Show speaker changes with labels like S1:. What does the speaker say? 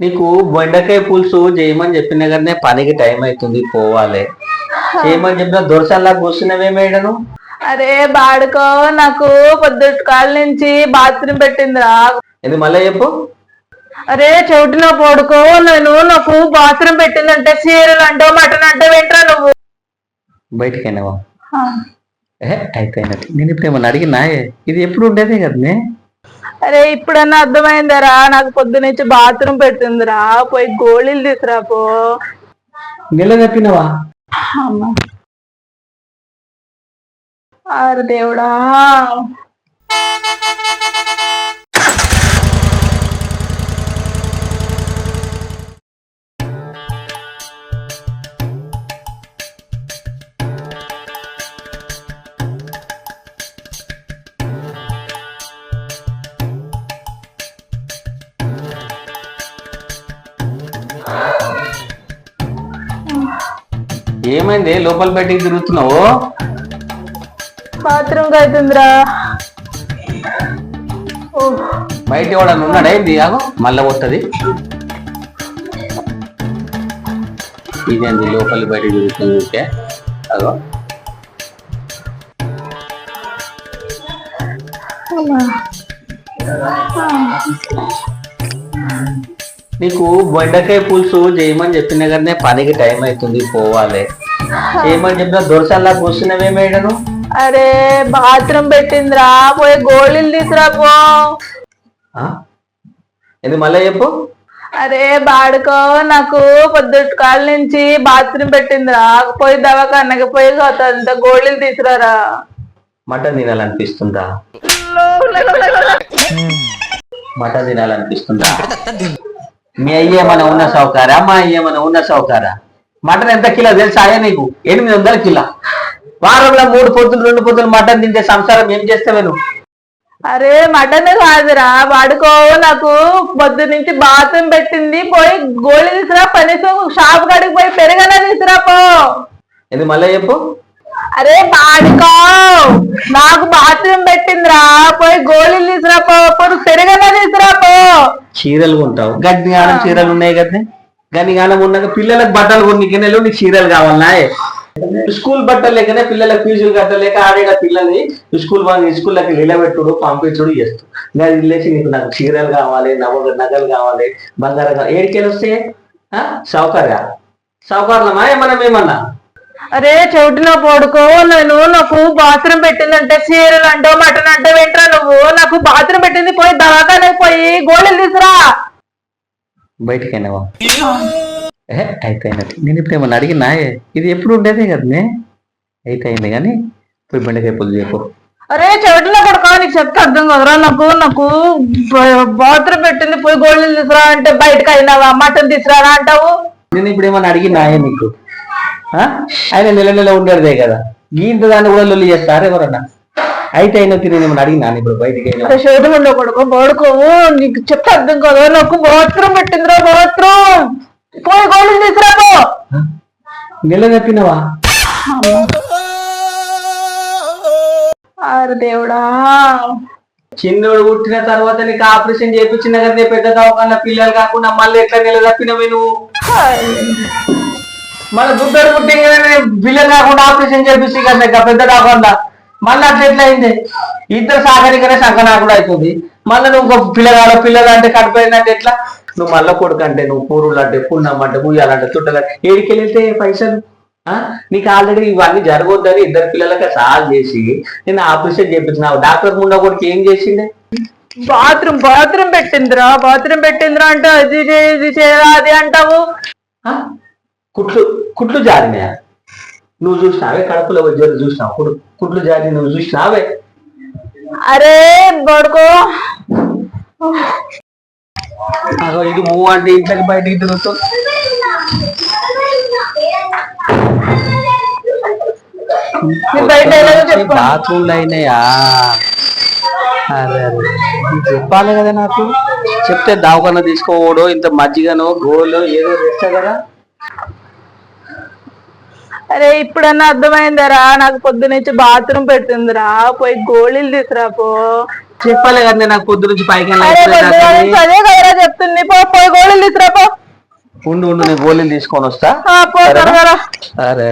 S1: నీకు బెండకాయ పులుసు చేయమని చెప్పిన కానీ పనికి టైం అవుతుంది పోవాలి. చేయమని చెప్పిన దొరసల్లా కూర్చున్నవే మేడను?
S2: అరే బాడుకో నాకు పొద్దుటి కాళ్ళ నుంచి బాత్రూమ్ పెట్టిందిరా.
S1: ఇది మళ్ళీ చెప్పు?
S2: అరే చెవిటిలో పడుకో నేను నాకు బాత్రూమ్ పెట్టిందంటే సీరియల్ అంటావు మటన్ అంటావు ఏంట్రా నువ్వు?
S1: బయటికైనావా ఏ అయిపోయినట్టు నేను ఇప్పుడు ఏమన్నా అడిగినా? ఇది ఎప్పుడు ఉండేదే కదనే?
S2: అరే ఇప్పుడన్నా అర్థమైందరా? నాకు పొద్దు నుంచి బాత్రూమ్ పెట్టిందిరా. పోయి గోళీలు తీసురా పో.
S1: నెల తప్పినవా?
S2: అమ్మా. అరే దేవుడా.
S1: ఏమైంది? లోపల బయటికి తిరుగుతున్నావు?
S2: బాత్రూమ్ అవుతుందిరా
S1: బయట ఎవడన్నా ఉన్నాడా? ఏంది? ఆగో. మళ్ళా వస్తుంది ఇదేంది? లోపల బయటికి తిరుగుతుంది ఊరికే అగో
S2: అమ్మా.
S1: నీకు బెండకాయ పులుసు చేయమని చెప్పిన కానీ పనికి టైం అవుతుంది పోవాలి. చేయమని చెప్పిన దొరసల్లా కూర్చున్నవే మేడను?
S2: అరే బాత్రూమ్ పెట్టిందిరా పోయి గోళీలు తీసురా పో?
S1: ఇది మళ్ళీ చెప్పు?
S2: అరే బాడుకో నాకు పొద్దుటి కాళ్ళ నుంచి బాత్రూమ్ పెట్టిందిరా. పోయి దవాఖానకి పోయి అంత గోళీలు తీసుకురారా.
S1: మటన్ తినాలనిపిస్తుందా? మటన్ తినాలనిపిస్తుందా? మీ అయ్య ఏమైనా ఉన్న సౌకారా? మా అయ్య ఏమైనా ఉన్న సౌకారా? మటన్ ఎంత కిలో తెలుసా అయ్యా నీకు? ఎనిమిది వందల కిలో. వారంలో మూడు పొద్దులు రెండు పొద్దులు మటన్ తింటే సంసారం ఏం చేస్తావే నువ్వు?
S2: అరే మటన్ కాదురా. వాడుకో. నాకు పొద్దు నుంచి బాత్రూమ్ పెట్టింది. పోయి గోళీ తీసురా కనీసం షాప్ కాడికి పోయి పెరగనా తీసురా పో.
S1: ఇది మళ్ళీ చెప్పు?
S2: అరే బాడుకో నాకు బాత్రూమ్ పెట్టిందిరా. పోయి గోళీలు తీసురా పో. పెరగనా
S1: చీరలు కొంటావు. గడ్డి గానం చీరలు ఉన్నాయి కదా గడ్డి గానం ఉన్నాక పిల్లలకు బట్టలు కొన్ని నెలలు నీకు చీరలు కావాలన్నా స్కూల్ బట్టలు లేకనే పిల్లలకు ఫీజులు కట్టలేక ఆడేట పిల్లల్ని స్కూల్ స్కూల్లోకి నిలబెట్టుడు పంపించుడు చేస్తాడు ఇంకా వెళ్ళేసి నీకు నాకు చీరలు కావాలి నవ నగలు కావాలి బంగారం కావాలి. ఏడికెళ్ళి వస్తాయి ఆ? సౌకర్య? సౌకర్యమా? ఏమన్నా మేమన్నా?
S2: అరే చెవిటిలో పడుకో నేను నాకు బాత్రూమ్ పెట్టిందంటే సీరియల్ అంటావు మటన్ అంటావు ఏంట్రా నువ్వు? నాకు బాత్రూమ్ పెట్టింది పోయి దవాఖానకి పోయి గోళీలు తీసురా
S1: బయటికైనావా ఏ? అయిపోయినట్టు నేను ఇప్పుడు ఏమన్నా అడిగినా? ఇది ఎప్పుడు ఉండేదే కదనే? అయితే అయింది కానీ పోయి బెండకాయ పులుసు చెప్పు
S2: అరే చెవిటిలో పడుకో నీకు చెప్తే అర్థం కదరా. నాకు నాకు బాత్రూమ్ పెట్టింది పోయి గోళీలు తీసురా అంటే బయటకు అయినావా మటన్ తీసుకురా అంటావు?
S1: నేను ఇప్పుడు ఏమన్నా అడిగినా నీకు? ఆయన నెల నెల ఉండేదే కదా. గీంత దాన్ని కూడా లొల్లి చేస్తారు ఎవరన్నా? అయితే అయినా నేను ఏమన్నా అడిగినా ఇప్పుడు బయటికి
S2: చెవిటిలో పడుకో. పడుకో నీకు చెప్తే అర్థం కదా. నాకు బాత్రూమ్ పెట్టిందిరా బాత్రూమ్. పోయి పో.
S1: నెల తప్పినవా?
S2: అరే దేవుడా.
S1: చిన్నోడు పుట్టిన తర్వాత నీకు ఆపరేషన్ చేయించిన కదా పెద్ద దవాఖాన పిల్లలు కాకుండా మళ్ళీ ఎట్లా నెల తప్పినవి నువ్వు? మన బుద్ధడు పుట్టిన పిల్లలు కాకుండా ఆపరేషన్ చేపిస్తే కదా ఇంకా పెద్ద కాకుండా మళ్ళీ అట్లా ఎట్లా అయింది ఇద్దరు సాగరికనే కూడా అవుతుంది మళ్ళీ నువ్వు ఇంకో పిల్లగాడ పిల్లలు అంటే కడిపోయిందంటే ఎట్లా? నువ్వు మళ్ళీ కొడుకు అంటే నువ్వు పూరులు అంటే పుణ్యం అంటే ముయ్యాలంటే చుట్టాలు ఏడికెళ్తే పైసలు? నీకు ఆల్రెడీ ఇవన్నీ జరగొద్దని ఇద్దరు పిల్లలకి సాల్ చేసి నేను ఆపరేషన్ చేపించినావు. డాక్టర్ ముండ కొడుకు ఏం చేసిండే?
S2: బాత్రూమ్ బాత్రూమ్ పెట్టిందిరా. బాత్రూమ్ పెట్టిందిరా అంటే అది ఇది చేయరా అది అంటావు?
S1: కుట్లు. కుట్లు జారినాయా? నువ్వు చూసినావే? కడుపులో వచ్చారు చూసినావు? కుడు కుట్లు జారి నువ్వు చూసినావే?
S2: అరే బడుకో.
S1: ఇది మూవ్ అంటే ఇంట్లోకి బయటికి తిరుగుతుంది బాత్రూమ్లు అయినాయా? అరే చెప్పాలి కదా నాకు. చెప్తే దావకన్నా తీసుకోవడో ఇంత మజ్జిగనో గోలో ఏదో తెస్తా కదా.
S2: అరే ఇప్పుడన్నా అర్థమైందరా నాకు పొద్దు నుంచి బాత్రూమ్ పెట్టిందిరా. పోయి గోళీలు తీసురా పో.
S1: చెప్పాలి కదా నాకు పొద్దు నుంచి పైకి
S2: అదే కదరా చెప్తుంది. పో పోయి గోళీలు తీసురా పో.
S1: ఉండు ఉండు నేను గోళీలు తీసుకొని వస్తా. అరే.